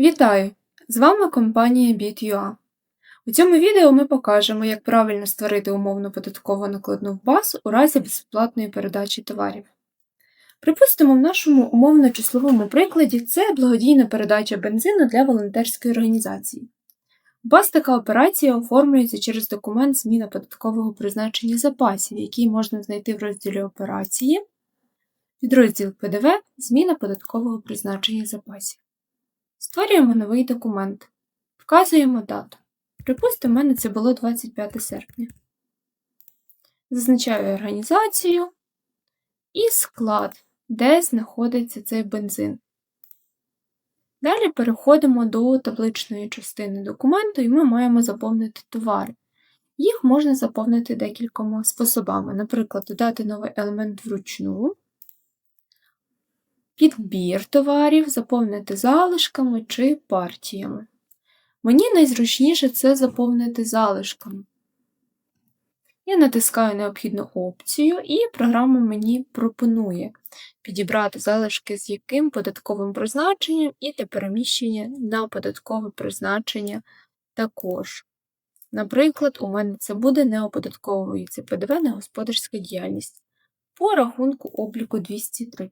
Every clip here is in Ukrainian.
Вітаю! З вами компанія BitUA. У цьому відео ми покажемо, як правильно створити умовну податкову накладну в баз у разі безплатної передачі товарів. Припустимо, в нашому умовно-числовому прикладі це благодійна передача бензину для волонтерської організації. У баз така операція оформлюється через документ зміна податкового призначення запасів, який можна знайти в розділі операції, підрозділ ПДВ Зміна податкового призначення запасів. Створюємо новий документ. Вказуємо дату. Припустимо, в мене це було 25 серпня. Зазначаю організацію і склад, де знаходиться цей бензин. Далі переходимо до табличної частини документу і ми маємо заповнити товари. Їх можна заповнити декількома способами. Наприклад, додати новий елемент вручну, підбір товарів, заповнити залишками чи партіями. Мені найзручніше це заповнити залишками. Я натискаю необхідну опцію, і програма мені пропонує підібрати залишки з яким податковим призначенням і для переміщення на податкове призначення також. Наприклад, у мене це буде неоподатковується ПДВ на господарська діяльність по рахунку обліку 203.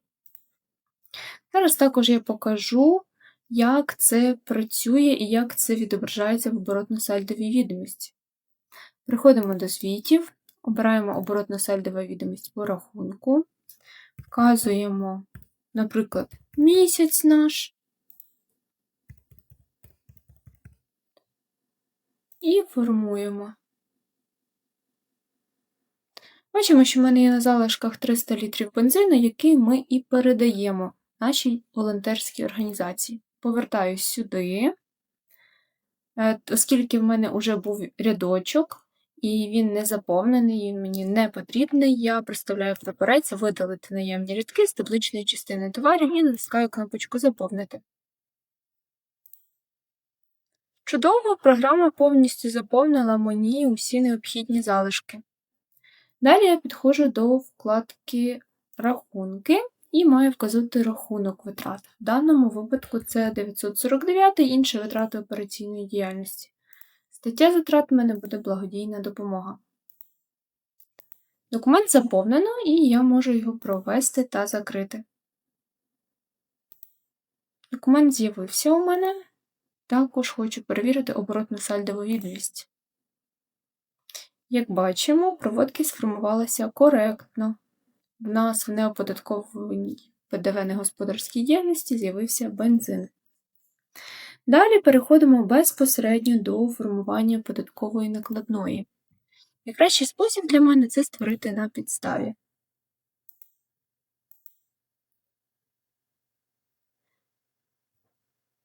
Зараз також я покажу, як це працює і як це відображається в оборотно-сальдовій відомості. Приходимо до звітів, обираємо оборотно-сальдова відомість по рахунку, вказуємо, наприклад, місяць наш. І формуємо. Бачимо, що в мене є на залишках 300 літрів бензину, який ми і передаємо нашій волонтерській організації. Повертаюсь сюди, е, оскільки в мене вже був рядочок, і він не заповнений, він мені не потрібний, я представляю прапорець, видалити наявні рядки з табличної частини товарів і натискаю кнопочку Заповнити. Чудово, програма повністю заповнила мені усі необхідні залишки. Далі я підходжу до вкладки Рахунки і маю вказати рахунок витрат. В даному випадку це 949 інші витрати операційної діяльності. Стаття затрат в мене буде благодійна допомога. Документ заповнено, і я можу його провести та закрити. Документ з'явився у мене. Також хочу перевірити оборотну сальдову відомість. Як бачимо, проводки сформувалися коректно. В нас в неоподаткованій ПДВ негосподарській діяльності з'явився бензин. Далі переходимо безпосередньо до формування податкової накладної. Найкращий спосіб для мене це створити на підставі.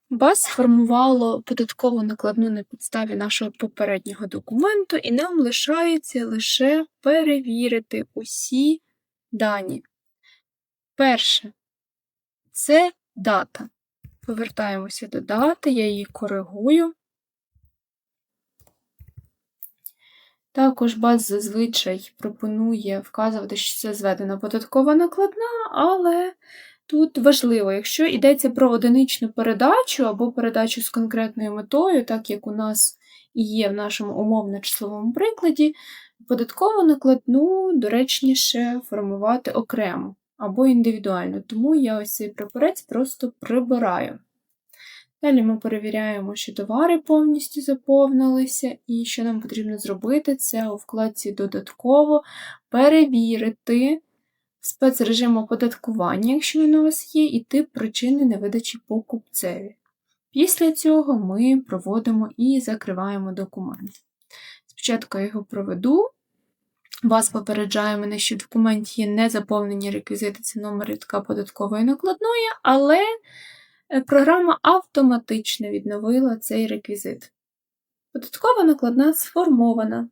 БАС сформувало податкову накладну на підставі нашого попереднього документу, і нам лишається лише перевірити усі дані. Перше це дата. Повертаємося до дати, я її коригую. Також баз зазвичай пропонує вказувати, що це зведена податкова накладна, але тут важливо, якщо йдеться про одиничну передачу або передачу з конкретною метою, так як у нас і є в нашому умовно-числовому прикладі, податкову накладну доречніше формувати окремо або індивідуально, тому я ось цей прапорець просто прибираю. Далі ми перевіряємо, що товари повністю заповнилися, і що нам потрібно зробити, це у вкладці додатково перевірити спецрежим оподаткування, якщо він у вас є, і тип причини невидачі покупцеві. Після цього ми проводимо і закриваємо документ. Спочатку я його проведу. Вас попереджає мене, що в документі є незаповнені реквізити, це номер рядка податкової накладної, але е, програма автоматично відновила цей реквізит. Податкова накладна сформована,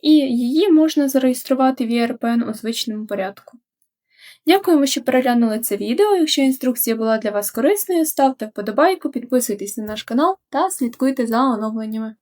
і її можна зареєструвати в ЄРПН у звичному порядку. Дякуємо, що переглянули це відео. Якщо інструкція була для вас корисною, ставте вподобайку, підписуйтесь на наш канал та слідкуйте за оновленнями.